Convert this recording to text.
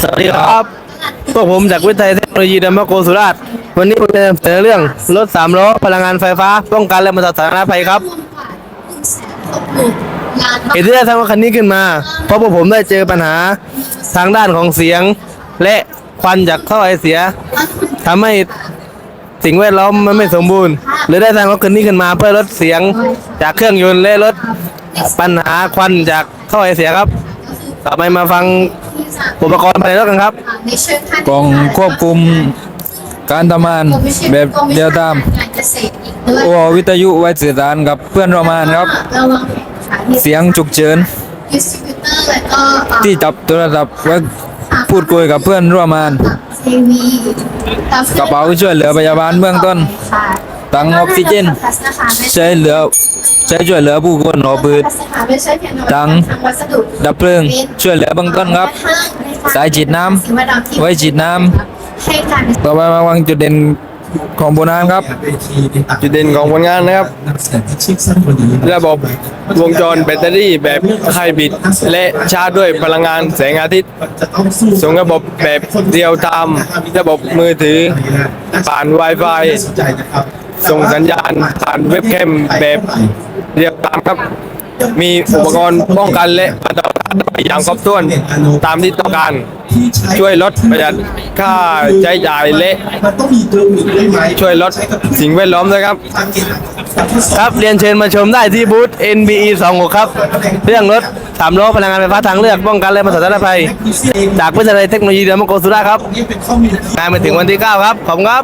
สวัสดีครับพวกผมจากวิทยาเทคโนโลยีดัมมโกสุราษฎร์วันนี้ผมจะนำเสนอเรื่องรถสามล้อพลังงานไฟฟ้าป้องกันและบรรเทาสาธารณภัยครับเหตุที่ได้ทำคันนี้ขึ้นมา เพราะพวกผมได้เจอปัญหาทางด้านของเสียง และควันจากท่อไอเสียทำให้สิ่งแวดล้อมมันไม่สมบูรณ์เลยได้ทำรถคันนี้ขึ้นมาเพื่อลดเสียงจากเครื่องยนต์และลดปัญหาควันจากท่อไอเสียครับ ต่อไปมาฟัง อุปกรณ์ภายในรถกันครับ กล่องควบคุมการทำงานแบบเดียวตามโอวิทยุไว้สื่อสารกับเพื่อนร่วมงานครับ เสียงฉุกเฉินที่จับโทรศัพท์ไว้พูดคุยกับเพื่อนร่วมงานกระเป๋าช่วยเหลือพยาบาลเบื้องต้น ถังออกซิเจน ใช้เหลือใช้ช่วยเหลือผู้คนหอพืชถังดับเพลิง ช่วยเหลือเบื้องต้นครับ สายฉีดน้ำไว้ฉีดน้ำต่อไปมาวางจุดเด่นของโบนานครับ จุดเด่นของผลงานนะครับระบบวงจรแบตเตอรี่แบบไฮบริดและชาร์จด้วยพลังงานแสงอาทิตย์ส่งระบบแบบเรียวตาม ระบบมือถือผ่าน Wi-Fi ส่งสัญญาณผ่านเว็บแคมแบบเรียลไทม์ครับ มีอุปกรณ์ป้องกันและบรรเทายอย่างครบถ้วนตามที่ต้องการ ช่วยลดประหยัดค่าใช้จ่ายและช่วยลดสิ่งแวดล้อมด้วยครับ ครับเรียนเชิญมาชมได้ที่บูธ NBE 26ครับ เรื่องรถสามล้อพลังงานไฟฟ้าทางเลือกป้องกันและบรรเทาสาธารณภัย จากวิทยาลัยเทคโนโลยีเดมโกสุราษฎร์ครับงานมาถึงวันที่ 9 ครับ ขอบคุณครับ